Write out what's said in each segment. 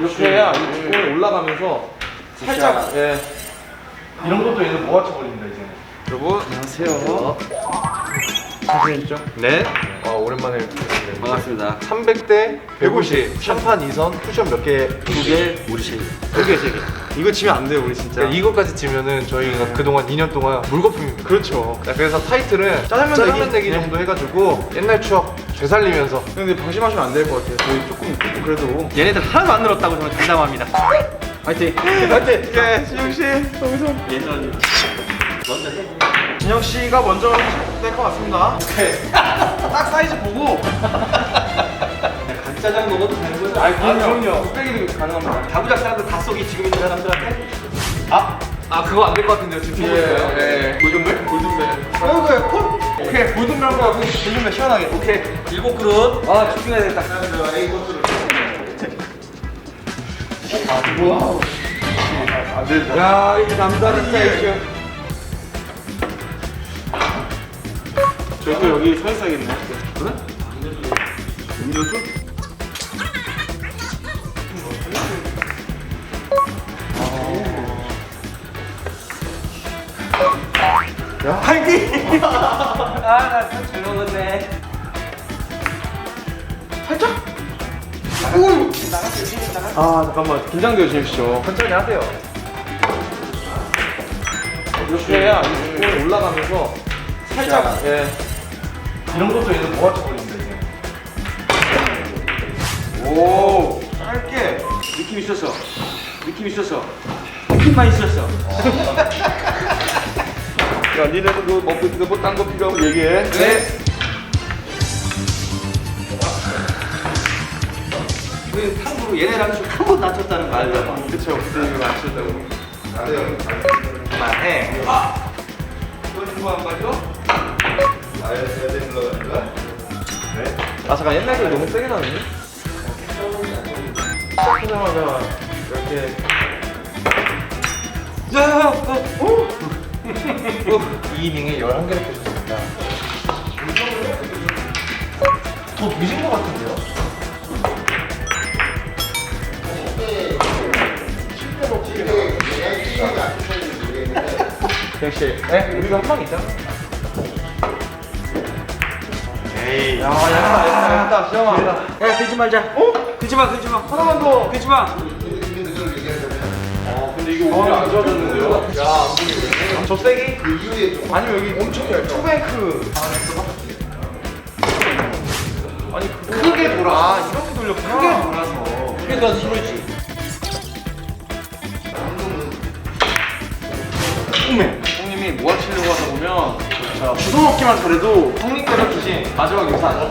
이렇게 해야 이 공이 올라가면서 살짝 예 이런 것도 얘는 모아쳐 버립니다 이제. 여러분 안녕하세요. 자신 있죠? 네. 어 오랜만에 뵙겠습니다. 반갑습니다. 300대 150 샴판 2선 쿠션 몇 개? 두 개, 우리 세 개. 세개 세 개. 이거 지면 안 돼요, 우리 진짜. 이거까지 지면은 저희가 그동안 2년 동안 물거품입니다. 그렇죠. 그래서 타이틀은 짜장면, 짜장면 내기, 내기. 정도 해가지고 옛날 추억 되살리면서. 근데 방심하시면 안 될 것 같아요. 저희 조금 그래도. 얘네들 하나도 안 늘었다고 저는 장담합니다. 파이팅! 파이팅! 예, 진영 씨 여기서. 예선. 진영 씨가 먼저 될 것 같습니다. 오케이. 딱 사이즈 보고. 간짜장 먹어도 되는 거죠? 아, 그럼요. 뚝배기도 가능합니다. 가부작 사람들 다 쏘기 지금 있는 사람들한테? 아, 아 그거 안 될 것 같은데요. 지금 보고 있어요. 예. 골든벨? 골든벨. 아이고, 콜? 오케이, 골든벨 한번 하고 골든벨 시원하게. 오케이. 일곱 그릇. 아, 집중해야 되겠다. 안 되죠. 야, 이게 남다른 스타일이죠. 저희도 여기 서 있어야겠네. 그래? 음료수? 파이팅! 아, 나잘 먹었네. 아, 잠깐만. 긴장되어 주십시오. 천천히 하세요. 이렇게 해야 올라가면서 살짝, 예. 이런 것도 얘는 모아쳐 버립니다, 이제. 오, 짧게. 느낌 있었어. 느낌 있었어. 느낌만 있었어. 야, 니네는 그 먹고 있는 거딴거 필요하면 얘기해. 네. 그 탕으로 얘네랑 좀 한번 다쳤다는 거 알잖아. 그쵸, 그때 이거 맞춘다고. 그만해. 이거 누구 안 가죠? 아, 잠깐, 옛날 게 너무 세게 나는데? 시작하자마자 이렇게. 야, 어, 어. 2이닝에 11개를 펴셨습니다. 더 늦은 것 같은데요? 역시, 네, 우리가 한방 있잖아. 에이. 야, 약다, 약다, 약다, 시험아. 야, 되지 말자. 어? 되지 마, 되지 마. 하나만 더. 되지 마. 어, 근데 이거 오히려 안 좋아졌는데요? 야, 안 보이네. 저 세기? 아니면 여기 엄청 얇죠? 투뱅크. 아니, 크게 돌아. 아, 이렇게 돌려. 크게 돌아서. 그러니까 이러지. 꿈에. 형님이 모아치려고 하다 보면 자, 주워 먹기만 잘해도 형님께서 주신 마지막 유산.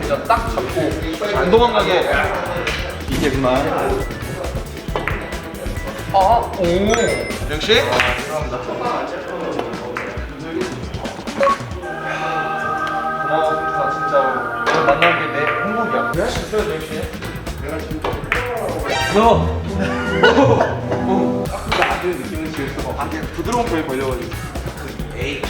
진짜 딱 잡고 안 도망가게 이게 그만. 아, 오. 역시. 고마워, 너. 딱 그거 아주 느낌을 지을 수가 없어. 아, 그냥 부드러운 표에 걸려가지고. 에이.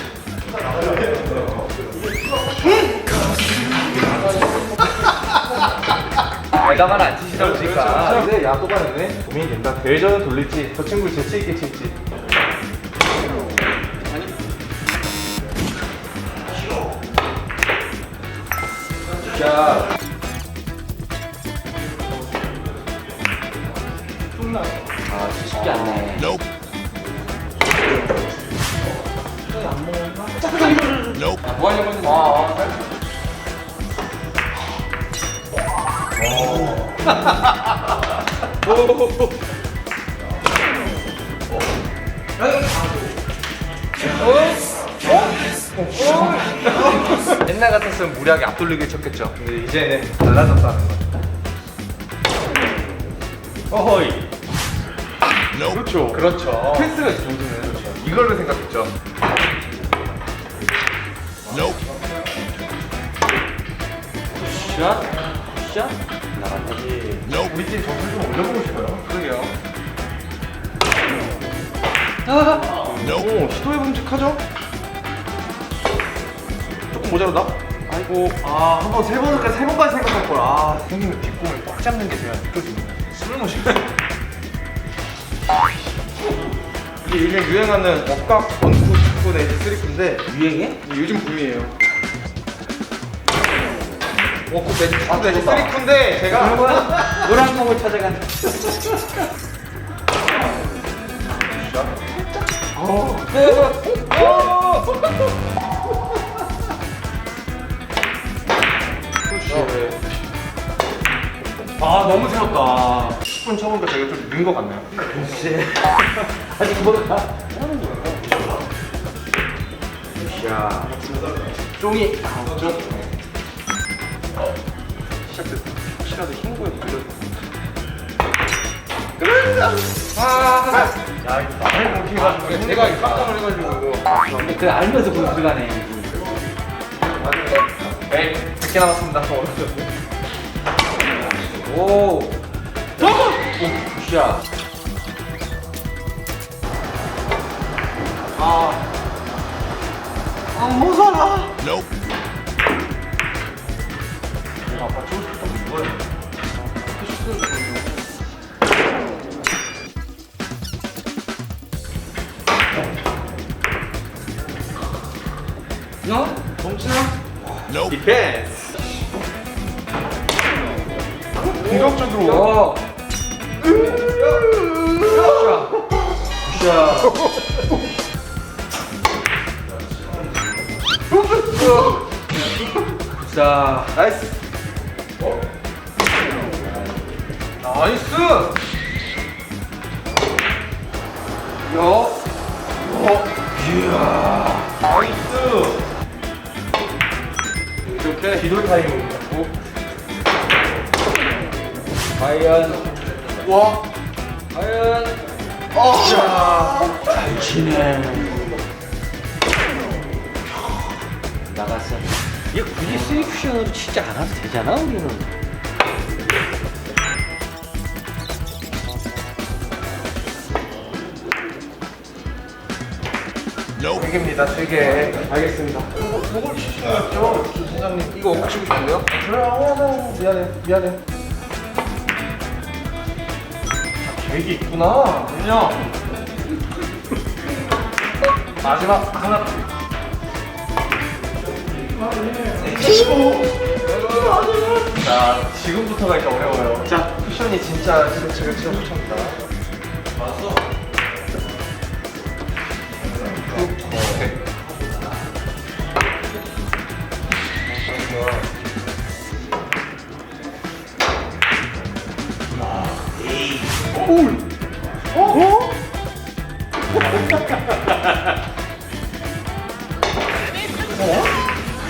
말안 치시다 보니까. 근데 야, 또 가는데? 고민이 된다. 대전은 돌릴지, 저 친구 재치 있게 칠지. 자. 아, 쉽지 않네. 뭐 하려고 했는데? 아, 옛날 같았으면 무리하게 앞돌리게 쳤겠죠. 근데 이제는 달라졌다는 거. 어허이. 그렇죠. 그렇죠. 패스가 있어. 그렇죠. 이걸로 생각했죠. 샷. 샷. 나간다지. 우리 팀 점수 좀 올려보고 싶어요. 그러게요. 오, 시도해 봄직하죠? 조금 조금 모자라다. 아이고, 아, 한 번, 세 번까지, 세 번까지 생각할 걸. 아, 형님의 뒷공을 꽉 잡는 게 제가 느껴집니다. 쉬 이게 요즘 유행하는 억각 원쿠 축구 내지 쓰리프인데 유행해? 이게 요즘 붐이에요. 원쿠 내지 축구 내지 쓰리프인데 제가 노란 공을 찾아가는. 아 너무 세웠다 10분 쳐보니까 제가 좀 는 것 같나요? 글쎄. 아직 거야. 자, 종이. 좀 시작됐다 혹시라도 흰 거에 걸려 아, 야, 이거 나를 그렇게 해가지고 제가 이 깜짝을 해가지고 이거 근데 그 알면서 그거 들어가네. 네, 100개 남았습니다 오. 오, 굿샷. 아, 안 무서워 내가 아빠 치고 싶었던 게 이거야 너? 멈추나? 디펜스 굿샷. 나이스 나이스 요. 나이스 이렇게 기돌 갖고 과연. 와 과연. 어. 잘 치네. 나갔어. 이게 굳이 스리 쿠션으로 치지 않아도 되잖아, 우리는. 세 개입니다 세 개. 알겠습니다. 이거 이걸 치시겠죠, 팀장님? 이거 치고 싶은데요? 그래, 아, 미안해, 미안해. 계획이 있구나. 그럼요. 마지막 하나. 자, 지금부터가 이렇게 어려워요. 자, 쿠션이 진짜 제가 제가 진짜 훔쳤다. 왔어.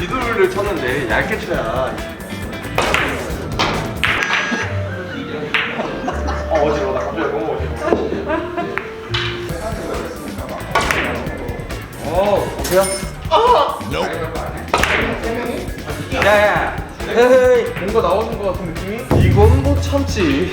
미들을 쳤는데 얇게 쳐야. 어 어지러워 나 갑자기 너무 어지러워. 오, 보세요. 야야. 헤헤이. 뭔가 나오는 것 같은 느낌이? 이건 못 참지.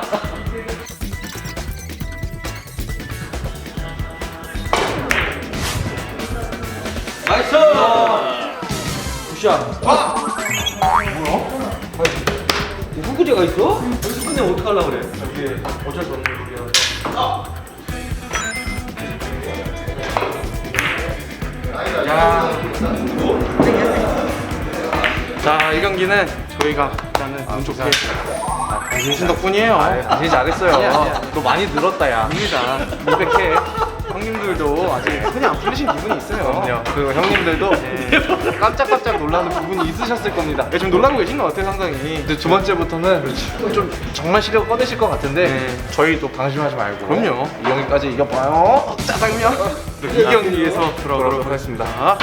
굿샷. 아! 후구제가 있어? 여기서 끝내면 어떡하려고 그래? 이게 어쩔 수 없는 일이야. 야. 자, 이 경기는 저희가 일단은 운 좋게 아, 당신 덕분이에요. 당신이 잘했어요. 너 많이 늘었다, 야. 아닙니다. 200회. 형님들도 아직 흔히 안 풀리신 부분이 있어요. 그리고 형님들도 깜짝깜짝 놀라는 부분이 있으셨을 겁니다. 예, 좀 놀라고 계신 것 같아요, 상당히. 근데 두 번째부터는 좀 정말 실력 꺼내실 것 같은데 저희도 방심하지 말고. 그럼요. 이 경기까지 이겨봐요. 짜장면. 이 경기에서 돌아오도록 하겠습니다.